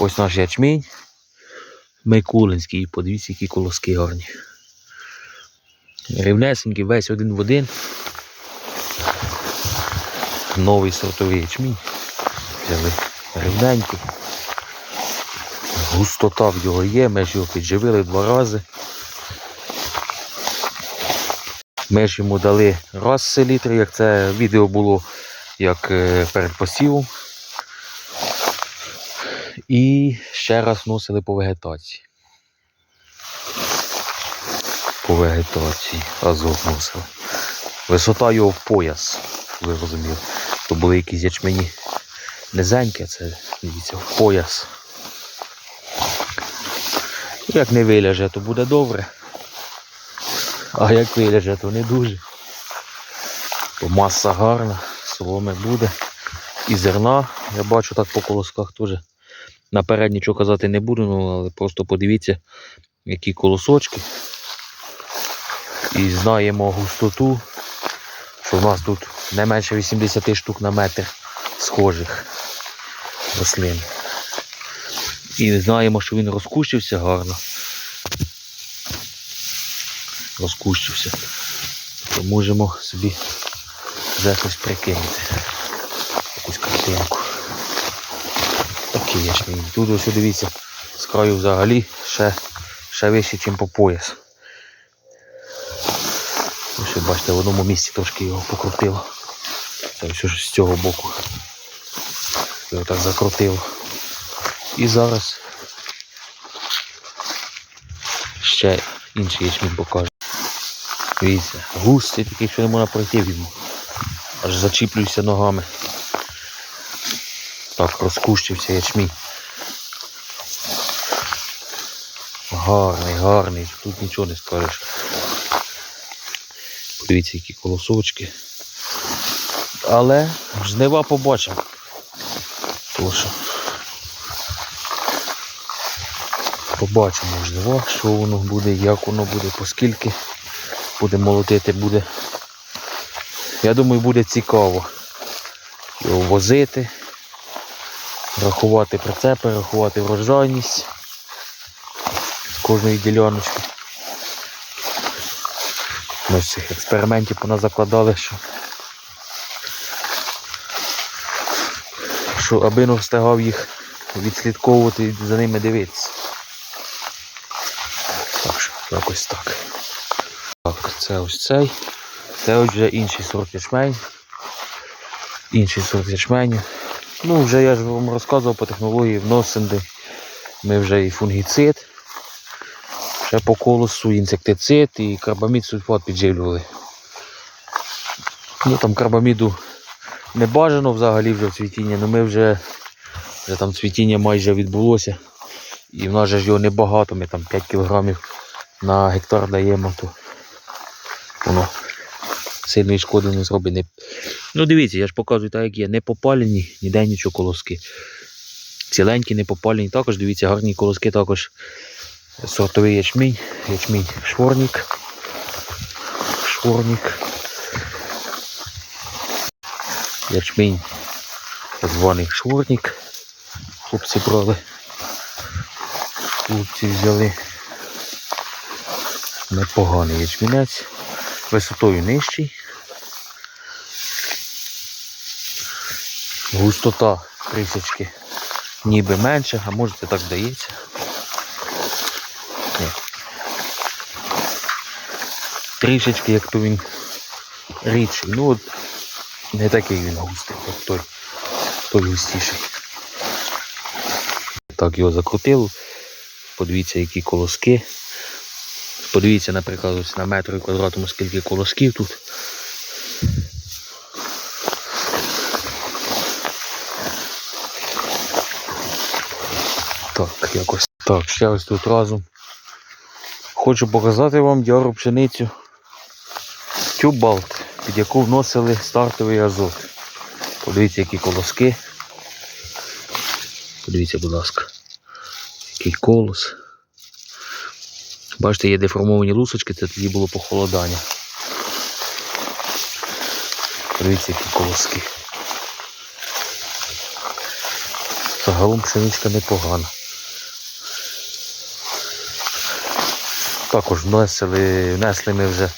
Ось наш ячмінь. Микулинський. Подивіться, які колоски гарні. Рівнесенький, весь один в один. Новий сортовий ячмінь. Взяли рівненький. Густота в його є, ми ж його підживили два рази. Ми ж йому дали раз селітр, як це відео було як е, перед посівом. І ще раз вносили по вегетації. По вегетації азот вносили. Висота його в пояс, ви розуміли. То були якісь ячмені низенькі, це дивіться, в пояс. Як не виляже, то буде добре. А як виляже, то не дуже. То маса гарна, соломи буде. І зерна, я бачу так по колосках теж. Наперед нічого казати не буду, ну, але просто подивіться, які колосочки. І знаємо густоту, що в нас тут не менше 80 штук на метр схожих рослин. І знаємо, що він розкущився гарно. Розкущився. То можемо собі вже щось прикинути. Якусь картинку. Такий ячмінь. Тут ось дивіться, з краю взагалі ще, ще вище, ніж по пояс. Ось бачите, в одному місці трошки його покрутило. Це все ж з цього боку. Його так закрутило. І зараз ще інший ячмінь покажу. Дивіться, густий такий, що не можна пройти від нього. Аж зачіплююся ногами. Так, розкущився ячмінь. Гарний, гарний, тут нічого не скажеш. Подивіться, які колосочки. Але жнива побачимо. Що побачимо жнива, що воно буде, як воно буде, поскільки буде молотити, буде. Я думаю, буде цікаво його возити, рахувати прицепи, рахувати врожайність з кожної діляночки. Ми з цих експериментів поназакладали, що, що аби не встигав їх відслідковувати і за ними дивитися. Так що, якось так. Так, це ось цей. Це ось вже інший сорт ячмень. Інший сорт ячменю. Ну, вже я ж вам розказував по технології вносинди. Ми вже і фунгіцид, ще по колосу, інсектицид і карбамід сульфат підживлювали. Ну там карбаміду не бажано взагалі вже в цвітіння, але ми вже, вже там цвітіння майже відбулося. І в нас же ж його небагато, ми там 5 кг на гектар даємо, то воно сильної шкоди не зробить. Не... Ну дивіться, я ж показую так, як є. Не попалені, ніде нічого колоски. Ціленькі, не попалені. Також дивіться, гарні колоски, також сортовий ячмінь, ячмінь шворник. Шворник. Ячмінь званий шворник. Хлопці брали. Хлопці взяли непоганий ячмінець. Висотою нижчий. Густота трішечки ніби менше, а може це так здається. Ні. Трішечки як то він рідший. Ну от не такий він густий, як той, той густіший. Так його закрутило. Подивіться, які колоски. Подивіться, наприклад, ось на метр квадратному скільки колосків тут. Так, якось так, ще ось тут разом. Хочу показати вам яру пшеницю Тюбалт, під яку вносили стартовий азот. Подивіться, які колоски. Подивіться, будь ласка, який колос. Бачите, є деформовані лусочки, це тоді було похолодання. Подивіться, які колоски. Загалом пшеничка непогана. Також внесли, внесли ми вже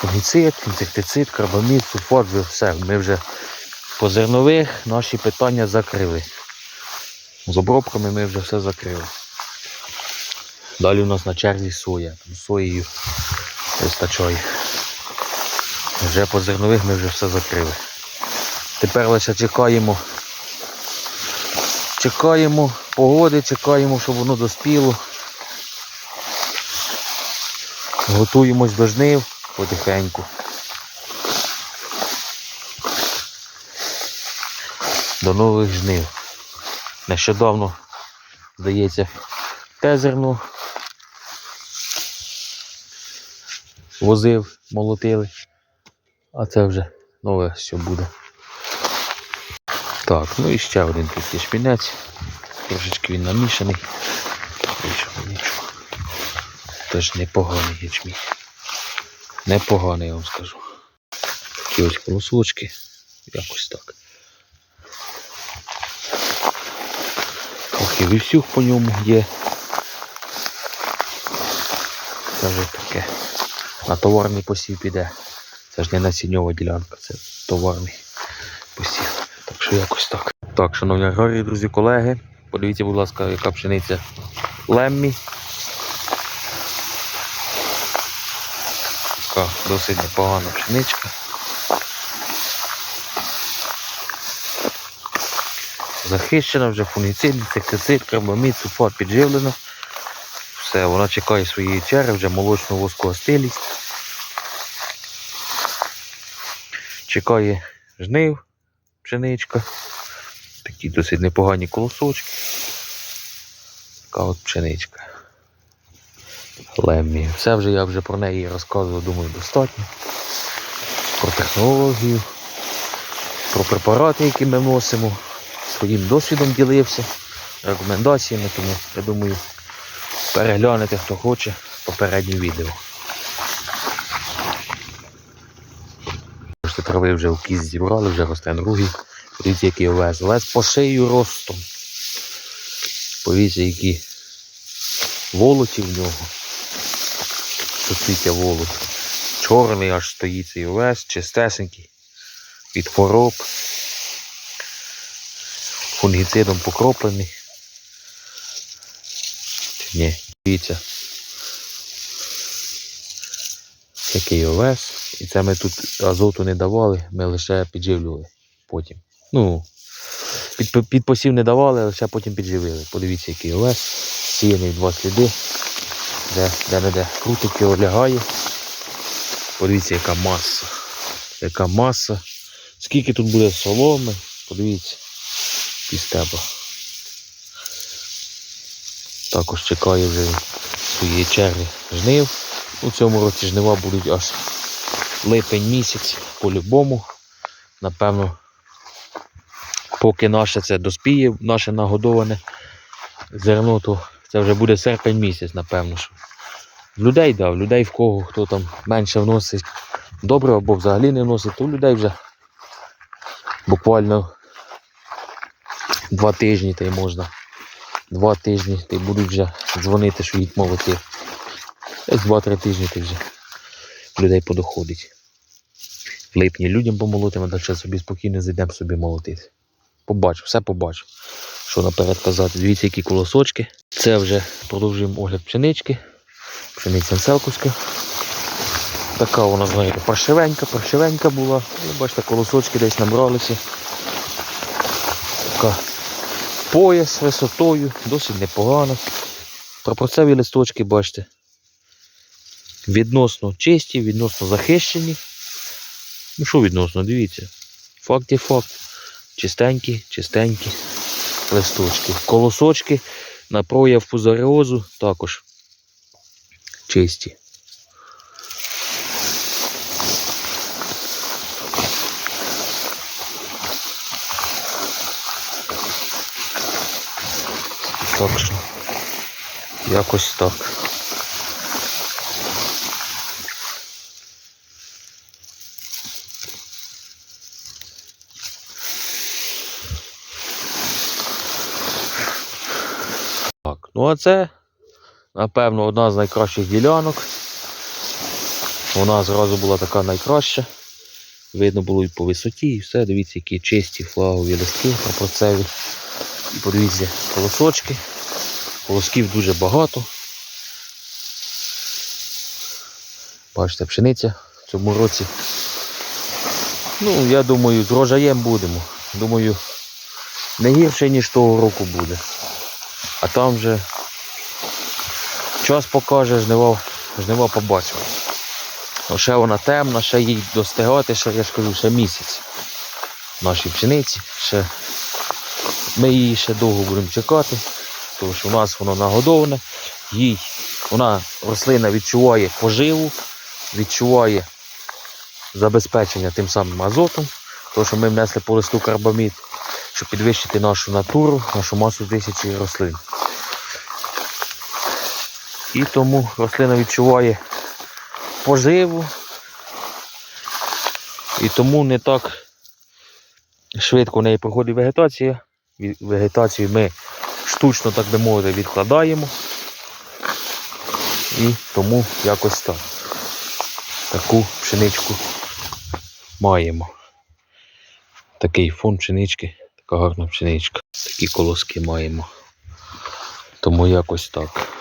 фунгіцид, інсектицид, карбамід, сульфат, все. Ми вже по зернових наші питання закрили. З обробками ми вже все закрили. Далі у нас на черзі соя. Соєю вистачає. Вже по зернових ми вже все закрили. Тепер лише чекаємо. Чекаємо погоди, чекаємо, щоб воно доспіло. Готуємось до жнив потихеньку. До нових жнив. Нещодавно, здається, те зерно возив, молотили. А це вже нове що буде. Так, ну і ще один тут є шпінець. Трошечки він намішаний. Теж непоганий ячмінь. Непоганий, я вам скажу. Такі ось колосочки. Якось так. Трохи вівсюх по ньому є. Це вже таке. На товарний посів піде. Це ж не насінньова ділянка, це товарний посів. Так що якось так. Так, шановні аграрії, друзі, колеги, подивіться, будь ласка, яка пшениця Леммі. Така досить непогана пшеничка. Захищена вже фунгіцид, інсектицид, карбамід, сульфат підживлено. Все, вона чекає своєї черги, вже молочну воску стилість. Чекає жнив, пшеничка. Такі досить непогані колосочки. Така от пшеничка. Леммі. Все вже я вже про неї розказував, думаю, достатньо. Про технологію, про препарати, які ми носимо. Своїм досвідом ділився, рекомендаціями, тому я думаю, переглянете, хто хоче, попереднє відео. Трави вже в кість зібрали, вже росте другий. Подивіться, який овес. Овес по шию ростом. Подивіться, які волоті в нього. Суцвіття волот. Чорний аж стоїть цей овес, чистесенький. Від хвороб. Фунгіцидом покроплений. Ні, дивіться. Який овес. І це ми тут азоту не давали, ми лише підживлювали потім. Ну, під, під посів не давали, а лише потім підживили. Подивіться, який овес. Сіяний два сліди. Де, де не де. Крутик його лягає. Подивіться, яка маса. Яка маса. Скільки тут буде соломи, подивіться. І стеба. Також чекає вже своєї черги жнив. У цьому році жнива будуть аж липень місяць по-любому. Напевно, поки наше це доспіє, наше нагодоване зерно, то це вже буде серпень місяць, напевно. що. В людей, да, в людей в кого хто там менше вносить добре або взагалі не вносить, то людей вже буквально два тижні та й можна. Два тижні ти будуть вже дзвонити, що їдь молоти. Десь два-три тижні ти вже людей подоходить. Липні людям помолотимо, далі собі спокійно зайдемо собі молотити. Побачу, все побачу. Що наперед казати. Дивіться, які колосочки. Це вже продовжуємо огляд пшенички. Пшениця селковська. Така вона, знаєте, паршивенька, паршивенька була. Але бачите, колосочки десь набралися. Така пояс висотою, досить непогано. Пропорцеві листочки, бачите, відносно чисті, відносно захищені. Ну що відносно, дивіться. Факт є факт. Чистенькі, чистенькі листочки. Колосочки на прояв пузаріозу також чисті. Так що якось так. Ну а напевно, одна з найкращих ділянок. Вона зразу була така найкраща. Видно було і по висоті, і все. Дивіться, які чисті флагові листки пропорцеві. І подивіться, колосочки. Колосків дуже багато. Бачите, пшениця в цьому році. Ну, я думаю, з врожаєм будемо. Думаю, не гірше, ніж того року буде. А там вже час покаже, жнива, жнива побачимо. Ну, ще вона темна, ще їй достигати, ще, я ж кажу, ще місяць нашій пшениці. Ще, ми її ще довго будемо чекати, тому що у нас воно нагодоване. Їй, вона рослина відчуває поживу, відчуває забезпечення тим самим азотом, тому що ми внесли по листу карбамід, щоб підвищити нашу натуру, нашу масу тисячі рослин. І тому рослина відчуває поживу. І тому не так швидко в неї проходить вегетація. Вегетацію ми штучно, так би мовити, відкладаємо. І тому якось так. Таку пшеничку маємо. Такий фон пшенички, така гарна пшеничка. Такі колоски маємо. Тому якось так.